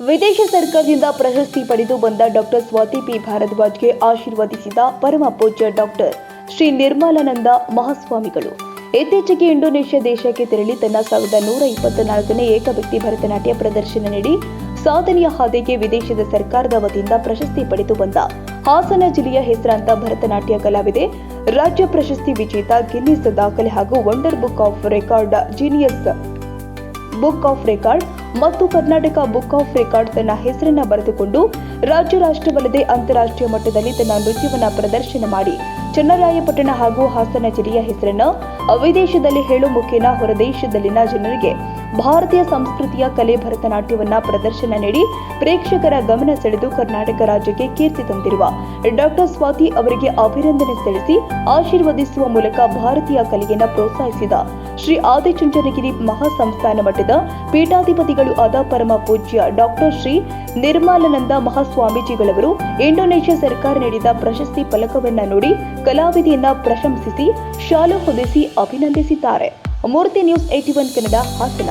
ವಿದೇಶ ಸರ್ಕಾರದಿಂದ ಪ್ರಶಸ್ತಿ ಪಡೆದು ಬಂದ ಡಾಕ್ಟರ್ ಸ್ವಾತಿ ಪಿ. ಭಾರದ್ವಾಜ್ಗೆ ಆಶೀರ್ವದಿಸಿದ ಪರಮ ಪೂಜ್ಯ ಡಾಕ್ಟರ್ ಶ್ರೀ ನಿರ್ಮಲಾನಂದ ಮಹಾಸ್ವಾಮಿಗಳು. ಇತ್ತೀಚೆಗೆ ಇಂಡೋನೇಷ್ಯಾ ದೇಶಕ್ಕೆ ತೆರಳಿ ತನ್ನ ಸಾವಿರದ ನೂರ ಇಪ್ಪತ್ನಾಲ್ಕನೇ ಏಕವ್ಯಕ್ತಿ ಭರತನಾಟ್ಯ ಪ್ರದರ್ಶನ ನೀಡಿ ಸಾಧನೆಯ ಹಾದಿಗೆ ವಿದೇಶದ ಸರ್ಕಾರದ ವತಿಯಿಂದ ಪ್ರಶಸ್ತಿ ಪಡೆದು ಬಂದ ಹಾಸನ ಜಿಲ್ಲೆಯ ಹೆಸರಾಂತ ಭರತನಾಟ್ಯ ಕಲಾವಿದೆ, ರಾಜ್ಯ ಪ್ರಶಸ್ತಿ ವಿಜೇತ ಗಿನ್ನಿಸ್ ದಾಖಲೆ ಹಾಗೂ wonder book of record genius book of record ಮತ್ತು ಕರ್ನಾಟಕ ಬುಕ್ ಆಫ್ ರೆಕಾರ್ಡ್ ತನ್ನ ಹೆಸರನ್ನ ಬರೆದುಕೊಂಡು ರಾಜ್ಯ ರಾಷ್ಟ್ರವಲ್ಲದೆ ಅಂತಾರಾಷ್ಟ್ರೀಯ ಮಟ್ಟದಲ್ಲಿ ತನ್ನ ನೃತ್ಯವನ್ನು ಪ್ರದರ್ಶನ ಮಾಡಿ. ಚನ್ನರಾಯಪಟ್ಟಣ ಹಾಗೂ ಹಾಸನ ಜಿಲ್ಲೆಯ ಹೆಸರನ್ನು ವಿದೇಶದಲ್ಲಿ ಹೇಳು ಮುಖೇನ ಹೊರದೇಶದಲ್ಲಿನ ಜನರಿಗೆ ಭಾರತೀಯ ಸಂಸ್ಕೃತಿಯ ಕಲೆ ಭರತನಾಟ್ಯವನ್ನ ಪ್ರದರ್ಶನ ನೀಡಿ ಪ್ರೇಕ್ಷಕರ ಗಮನ ಸೆಳೆದು ಕರ್ನಾಟಕ ರಾಜ್ಯಕ್ಕೆ ಕೀರ್ತಿ ತಂದಿರುವ ಡಾಕ್ಟರ್ ಸ್ವಾತಿ ಅವರಿಗೆ ಅಭಿನಂದನೆ ಸಲ್ಲಿಸಿ ಆಶೀರ್ವದಿಸುವ ಮೂಲಕ ಭಾರತೀಯ ಕಲೆಯನ್ನು ಪ್ರೋತ್ಸಾಹಿಸಿದ ಶ್ರೀ ಆದಿಚುಂಚನಗಿರಿ ಮಹಾಸಂಸ್ಥಾನ ಮಠದ ಪೀಠಾಧಿಪತಿಗಳು ಆದ ಪರಮ ಪೂಜ್ಯ ಡಾಕ್ಟರ್ ಶ್ರೀ ನಿರ್ಮಲಾನಂದ ಮಹಾಸ್ವಾಮೀಜಿಗಳವರು ಇಂಡೋನೇಷ್ಯಾ ಸರ್ಕಾರ ನೀಡಿದ ಪ್ರಶಸ್ತಿ ಫಲಕವನ್ನ ನೋಡಿ ಕಲಾವಿದೆಯನ್ನ ಪ್ರಶಂಸಿಸಿ ಶಾಲು ಹೊದಿಸಿ ಅಭಿನಂದಿಸಿದ್ದಾರೆ. Murthy news at one Kannada Hassan.